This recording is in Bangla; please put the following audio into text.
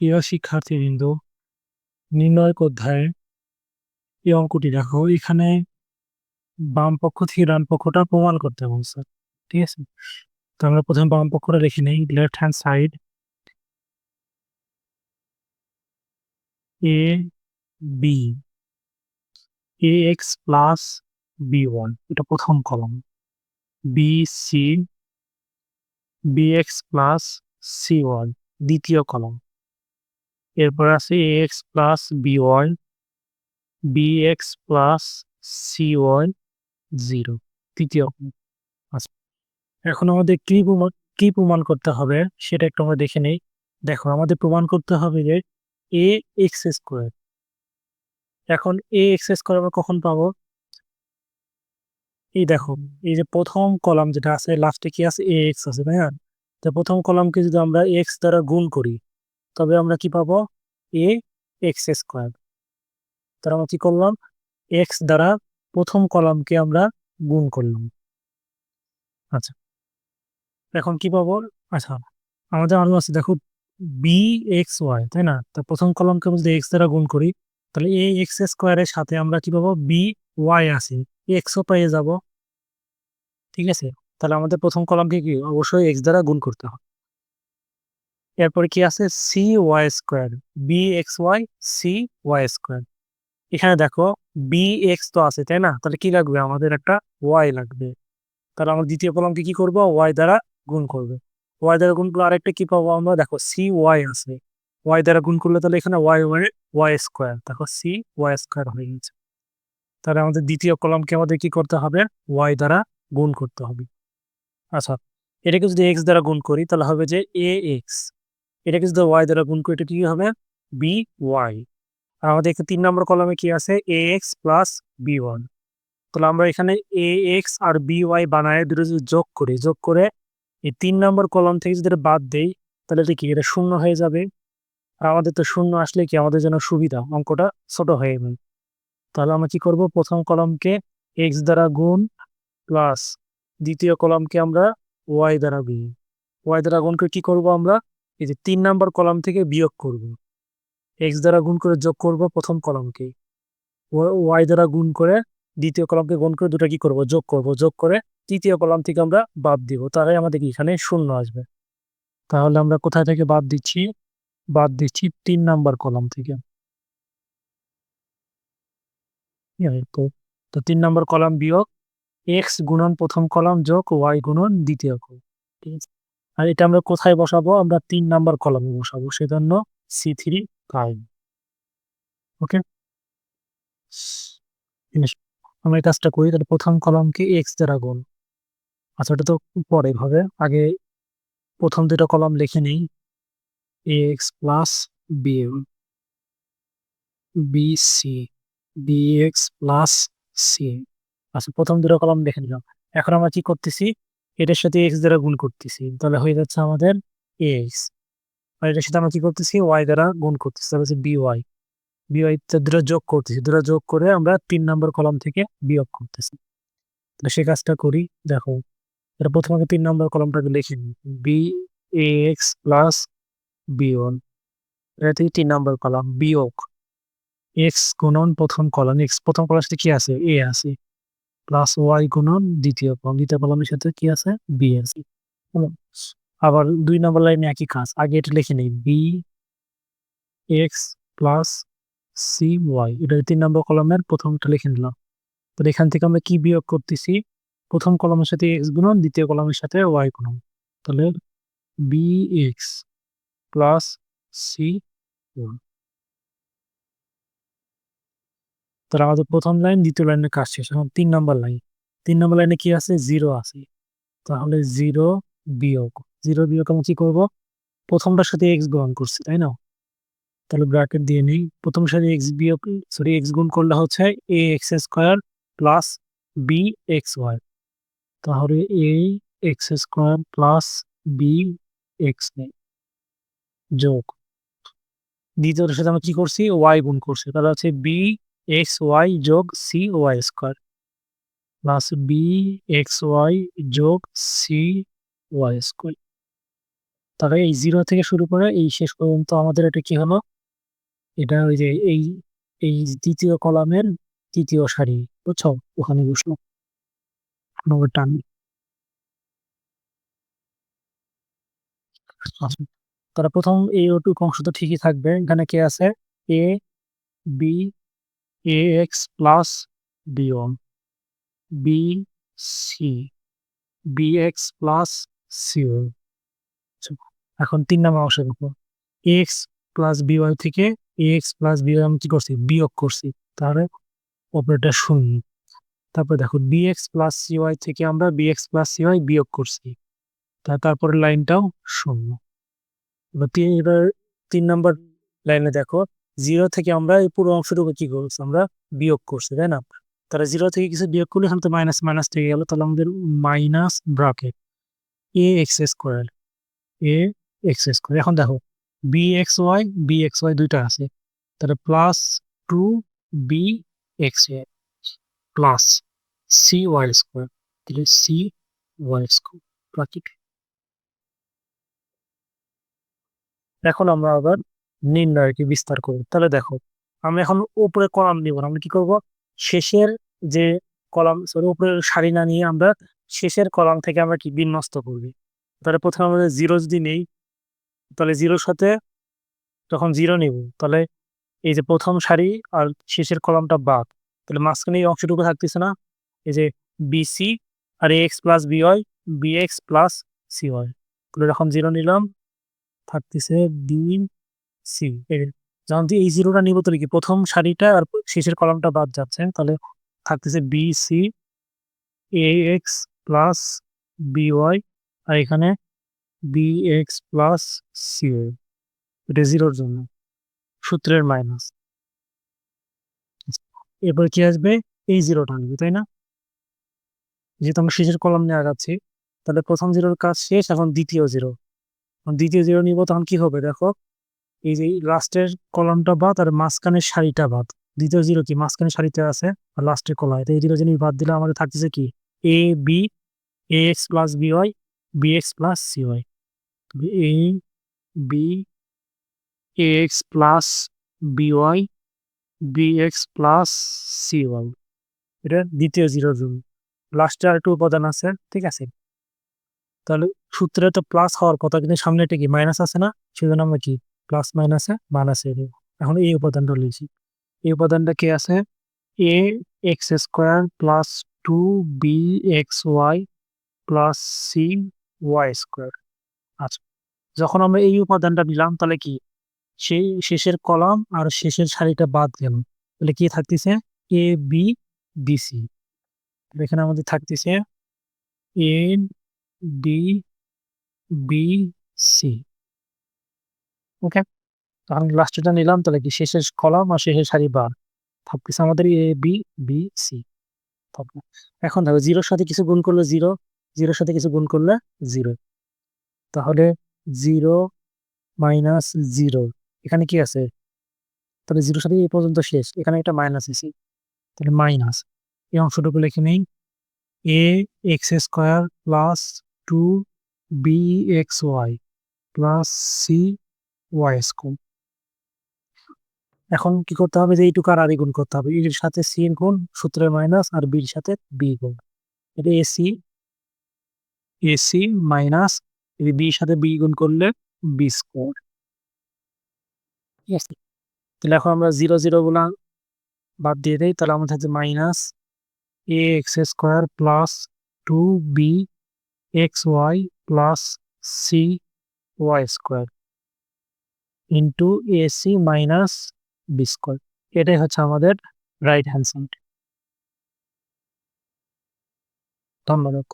প্রিয় শিক্ষার্থী শিক্ষার্থীবৃন্দ নির্ণয় অধ্যায়ে এই অঙ্কটি দেখো। এখানে বাম পক্ষ থেকে ডান পক্ষটা প্রমাণ করতে বলছে ঠিক আছে? তো আমরা প্রথমে বাম পক্ষটা লিখে নেই। Left hand side A B, A X plus B one, এটা প্রথম কলম। B, C, B X plus C one, দ্বিতীয় কলম। এরপর আছে A X plus B Y B X plus C Y zero তৃতীয়। এখন আমাদের কি প্রমাণ কি প্রমাণ করতে হবে সেটা একটু আমরা দেখে নেই। দেখো, আমাদের প্রমাণ করতে হবে যে এ এক্স স্কোয়ার এখন এ এক্স স্কোয়ার আমরা কখন পাবো? এই দেখো, এই যে প্রথম কলাম যেটা আছে লাস্টে কি আছে? এ এক্স আছে, তাই না? তো প্রথম কলামকে যদি আমরা এক্স দ্বারা গুণ করি তবে আমরা কি পাবো? এ এক্স স্কোয়ার তার আমরা কি করলাম? এক্স দ্বারা প্রথম কলামকে আমরা গুণ করলাম। আচ্ছা। এখন কি পাবো? আচ্ছা আমাদের আরও আছে, দেখো বি এক্স ওয়াই তাই না? তা প্রথম কলমকে যদি এক্স দ্বারা গুণ করি, তাহলে এ এক্স স্কোয়ারের সাথে আমরা কি পাবো? বি ওয়াই আছে। এক্সও পেয়ে যাব। ঠিক আছে? তাহলে আমাদের প্রথম কলমকে কি? অবশ্যই এক্স দ্বারা গুণ করতে হবে। এরপরে কি আছে? C Y square B X Y C Y square এখানে দেখো বি এক্স তো আছে, তাই না? তাহলে কি লাগবে? আমাদের একটা ওয়াই লাগবে। তাহলে আমরা দ্বিতীয় কলমকে কি করব? ওয়াই দ্বারা গুণ করবে। ওয়াই দ্বারা গুণ করলে আরেকটা কি পাবো আমরা? দেখো সি ওয়াই আছে। ওয়াই দ্বারা গুণ করলে তাহলে এখানে ওয়াই ওয়াই ওয়াই স্কোয়ার দেখো সি ওয়াই স্কোয়ার হয়ে গেছে। তাহলে আমাদের দ্বিতীয় কলমকে আমাদের কি করতে হবে? ওয়াই দ্বারা গুণ করতে হবে। আচ্ছা এটাকে যদি এক্স দ্বারা গুণ করি, তাহলে হবে যে এ এক্স এটাকে যদি ওয়াই দ্বারা গুণ করি এটা কি হবে? বি ওয়াই আর আমাদের এখানে তিন নম্বর কলমে কি আছে? A X plus B one তাহলে আমরা এখানে এ এক্স আর বি ওয়াই বানায় দুটো যদি যোগ করি, যোগ করে এই তিন নম্বর কলম থেকে যদি বাদ দেই, তাহলে এটা কি? এটা শূন্য হয়ে যাবে। আর আমাদের তো শূন্য আসলে কি? আমাদের জন্য সুবিধা, অঙ্কটা ছোট হয়ে যাবে। তাহলে আমরা কি করব? প্রথম কলমকে এক্স দ্বারা গুণ প্লাস দ্বিতীয় কলমকে আমরা ওয়াই দ্বারা গুণ। ওয়াই দ্বারা গুণ করে কি করব আমরা? এই যে তিন নাম্বার কলাম থেকে বিয়োগ করব। এক্স দ্বারা গুণ করে যোগ করব প্রথম কলামকে। ওয়াই দ্বারা গুণ করে দ্বিতীয় কলামকে গুণ করে দুটো কি করব? যোগ করব। যোগ করে তৃতীয় কলাম থেকে আমরা বাদ দিব। তাহলে আমাদের এখানে শূন্য আসবে। তাহলে আমরা কোথায় থেকে বাদ দিচ্ছি? বাদ দিচ্ছি তিন নাম্বার কলাম থেকে। তো তিন নাম্বার কলাম বিয়োগ এক্স গুণন প্রথম কলাম যোগ ওয়াই গুণন দ্বিতীয় কলাম। ঠিক আছে? আর এটা আমরা কোথায় বসাবো? আমরা তিন নাম্বার কলামে বসাবো, সেজন্য সি থ্রি ফাইভ ওকে আমরা এই কাজটা করি, তাহলে প্রথম কলামকে এক্স দ্বারা গুণ। আচ্ছা ওটা তো পরে হবে। আগে প্রথম দুটো কলাম লিখে নেই। X plus B B C B X plus C আচ্ছা প্রথম দুটো কলাম লিখে নিলাম। এখন আমরা কি করতেছি? এটার সাথে এক্স দ্বারা গুণ করতেছি, তাহলে হয়ে যাচ্ছে আমাদের এক্স আর এটার সাথে আমরা কি করতেছি? ওয়াই দ্বারা গুণ করতেছি, তাহলে হচ্ছে বি ওয়াই বি ওয়াই দুটো যোগ করতেছি, দুটো যোগ করে আমরা তিন নম্বর কলাম থেকে বিয়োগ করতেছি। তাহলে সে কাজটা করি, দেখো এটা প্রথমে তিন নম্বর কলমটাকে লিখে নিই। B A X plus B one এটা থেকে তিন নম্বর কলাম বিয়োগ। এক্স গুণন প্রথম কলাম এক্স প্রথম কলাম কি আছে? এ আছে। প্লাস ওয়াই গুণন দ্বিতীয় কলাম দ্বিতীয় কলামের সাথে কি আছে? বি আছে। আবার দুই নম্বর লাইনে একই কাজ। আগে এটা লিখে নেই। B X plus C Y এটা তিন নম্বর কলমের প্রথমটা লিখে নিলাম। তো এখান থেকে আমরা কি বিয়োগ করতেছি? প্রথম কলমের সাথে এক্স গুণন, দ্বিতীয় কলমের সাথে ওয়াই গুণন। তাহলে B X plus C one তাহলে আমাদের প্রথম লাইন, দ্বিতীয় লাইনের কাজ শেষ। এখন তিন নম্বর লাইন। তিন নম্বর লাইনে কি আছে? জিরো আছে। তাহলে জিরো বিয়োগ। জিরো বিয়োগ আমরা কি করব? প্রথমটার সাথে এক্স গ্রহণ করছি, তাই না? তাহলে ব্র্যাকেট দিয়ে নিই। প্রথম সাথে এক্স বিয়োগ, সরি এক্স গুণ করলে হচ্ছে A X square plus B X Y তাহলে A X square plus B X যোগ। দ্বিতীয়টার সাথে আমরা কি করছি? ওয়াই গুণ করছি। তাহলে হচ্ছে বি এক্স ওয়াই যোগ C Y square plus B X Y যোগ সি ওয়াই স্কোয়ার তবে এই জিরো থেকে শুরু করে এই শেষ পর্যন্ত আমাদের এটা কি হলো? এটা ওই যে এই এই দ্বিতীয় কলামের তৃতীয় সারি, বুঝছ? ওখানে বসল। টান। তারা প্রথম এই ওটুক অংশ তো ঠিকই থাকবে। এখানে কে আছে? A B A X plus B one B C B X plus C এখন তিন নম্বর অংশ দেখো। এক্স প্লাস বি ওয়াই থেকে এ এক্স প্লাস বি আমি কি করছি? বিয়োগ করছি। তাহলে অপারেটর শূন্য। তারপর দেখো B X plus C Y থেকে আমরা B X plus C Y বিয়োগ করছি। তারপরে লাইনটাও শূন্য। এবার তিন এবার তিন নম্বর লাইনে দেখো। জিরো থেকে আমরা এই পুরো অংশটুকু কি করছি আমরা বিয়োগ করছি, তাই না? তাহলে জিরো থেকে কিছু বিয়োগ করলে এখানে তো মাইনাস মাইনাস থেকে গেল, তাহলে আমাদের minus bracket A X square A X square এখন দেখো B X Y B X Y দুইটা আছে, তাহলে plus two B X A plus C Y square তাহলে সি ওয়াই স্কোয়ার ব্রাকেট এখন আমরা আবার নির্ণয়কে বিস্তার করব। তাহলে দেখো আমরা এখন উপরে কলাম নিব আমরা কি করব? শেষের যে কলাম সরি উপরের সারি না নিয়ে আমরা শেষের কলাম থেকে আমরা কি বিন্যস্ত করবি? তাহলে প্রথমে আমাদের জিরো যদি নেই, তাহলে জিরোর সাথে যখন জিরো নিব, তাহলে এই যে প্রথম সারি আর শেষের কলামটা বাদ, তাহলে মাঝখানে এই অংশটুকু থাকতেছে না? এই যে BC R A X plus B BY B X plus C Y, তাহলে যখন জিরো নিলাম, থাকতেছে ডি সি যখন এই জিরোটা নিব তাহলে কি প্রথম সারিটা আর শেষের কলামটা বাদ যাচ্ছে? তাহলে থাকতেছে B C A X plus B Y আর এখানে বি এক্স প্লাস সি এটা জিরোর জন্য। সূত্রের মাইনাস এরপর কি আসবে? এই জিরোটা নিবে তাই না? যেহেতু আমরা শেষের কলম নিয়ে আগাচ্ছি, তাহলে প্রথম জিরোর কাজ শেষ, এখন দ্বিতীয় জিরো দ্বিতীয় জিরো নিব, তখন কি হবে? দেখো এই যে লাস্টের কলমটা বাদ আর মাঝখানের সারিটা বাদ। দ্বিতীয় জিরো কি? মাঝখানের সারিতে আছে আর লাস্টের কলাম এই জিরো জিনিস বাদ দিলে আমাদের থাকতেছে কি? A B A X plus B Y B X plus C Y A B A X plus B Y B X plus C Y এটা দ্বিতীয় জিরো জন্য লাস্টে আর একটু উপাদান আছে, ঠিক আছে? তাহলে সূত্রে তো প্লাস হওয়ার কথা, কিন্তু সামনে এটা কি? মাইনাস আছে না? সেজন্য আমরা কি? প্লাস মাইনাসে মাইনাসে দেব। এখন এই উপাদানটা লিখছি এই উপাদানটা কি আছে? A X square plus two B X Y plus C Y square আচ্ছা যখন আমরা এই উপাদানটা নিলাম, তাহলে কি? সেই শেষের কলাম আর শেষের সারিটা বাদ গেল তাহলে কি থাকতেছে? এ বি বি সি এখানে আমাদের থাকতেছে A D B C okay তখন লাস্টটা নিলাম, তাহলে কি শেষের কলাম আর শেষের সারি বার? থাকতেছে আমাদের এ বি বি সি এখন দেখো জিরোর সাথে কিছু গুণ করলে জিরো জিরোর সাথে কিছু গুণ করলে জিরো তাহলে জিরো মাইনাস জিরো এখানে কি আছে? তাহলে জিরোর সাথে এই পর্যন্ত শেষ। এখানে একটা মাইনাস এসি তাহলে মাইনাস এই অংশটুকু লিখে নেই। A X square plus two B X Y plus C Y square এখন কি করতে হবে? যে এইটুকু আর আদি গুণ করতে হবে। এর সাথে সি গুণ সূত্রের মাইনাস আর বির সাথে বি গুণ। এটা এসি এসি মাইনাস বির সাথে বি গুণ করলে বি স্কোয়ার। ঠিক আছে তাহলে এখন আমরা জিরো জিরো গুলা বাদ দিয়ে দেই। তাহলে আমাদের থাকছে minus A X square plus two B X Y plus C Y square. Into AC minus B square এটাই হচ্ছে আমাদের রাইট হ্যান্ড সাইড ধন্যবাদ।